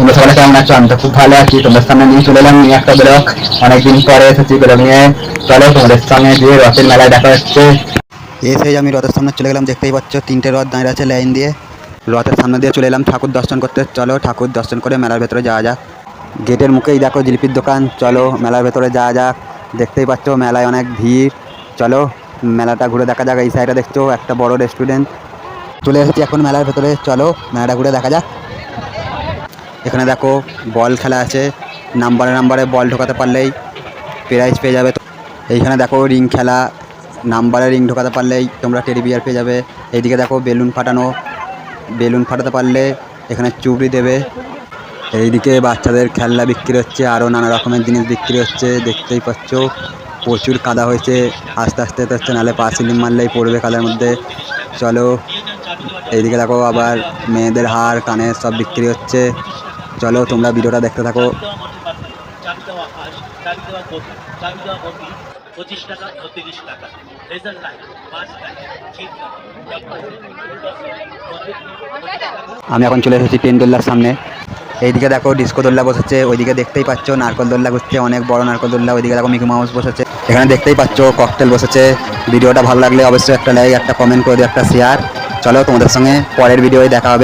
তোমরা সবাই কেমন আছো? আমি তো খুব ভালো আছি। তোমাদের সামনে নিয়ে চলে এলাম নিয়ে একটা ব্লগ। অনেকদিন পরে এসেছি ব্লগ নিয়ে। চলো, তোমাদের সঙ্গে দিয়ে রথের মেলায় দেখা হচ্ছে। এসে আমি রথের সামনে চলে গেলাম। দেখতেই পাচ্ছ, তিনটে রথ দাঁড়িয়ে আছে লাইন দিয়ে। রথের সামনে দিয়ে চলে এলাম ঠাকুর দর্শন করতে। চলো, ঠাকুর দর্শন করে মেলার ভেতরে যাওয়া যাক। গেটের মুখেই দেখো জিলিপির দোকান। চলো, মেলার ভেতরে যাওয়া যাক। দেখতেই পাচ্ছ, মেলায় অনেক ভিড়। চলো, মেলাটা ঘুরে দেখা যাক। এই সাইডে দেখছ, একটা বড় রেস্টুরেন্ট চলে এসেছি এখন মেলার ভেতরে। চলো, মেলাটা ঘুরে দেখা যাক। এখানে দেখো বল খেলা আছে, নাম্বারে নাম্বারে বল ঢোকাতে পারলেই প্রাইজ পেয়ে যাবে। এইখানে দেখো রিং খেলা, নাম্বারে রিং ঢোকাতে পারলেই তোমরা টেডি বিয়ার পেয়ে যাবে। এইদিকে দেখো বেলুন ফাটানো, বেলুন ফাটাতে পারলে এখানে চুবড়ি দেবে। এইদিকে বাচ্চাদের খেলনা বিক্রি হচ্ছে আরও নানা রকমের জিনিস বিক্রি হচ্ছে, দেখতেই পাচ্ছ। প্রচুর কাদা হয়েছে, আস্তে আস্তে তো হচ্ছে নাহলে পা সিলিম মারলেই পড়বে কাদার মধ্যে। চলো, এইদিকে দেখো আবার মেয়েদের হার, কানের সব বিক্রি হচ্ছে। চলো, তোমরা ভিডিওটা দেখতে থাকো। আমি এখন চলে এসেছি পেন দোল্লার সামনে। এইদিকে দেখো ডিস্কো দোল্লা বসেছে, ওইদিকে দেখতেই পাচ্ছ, নারকল দোল্লা ঘুরছে, অনেক বড় নারকল দোল্লা, ওইদিকে দেখো মিকি মাউস বসেছে। এখানে দেখতেই পাচ্ছ ককটেল বসেছে। ভিডিওটা ভালো লাগলে অবশ্যই একটা লাইক একটা কমেন্ট করে দিও, একটা শেয়ার চলো, তোমাদের সঙ্গে পরের ভিডিওয় দেখা হবে।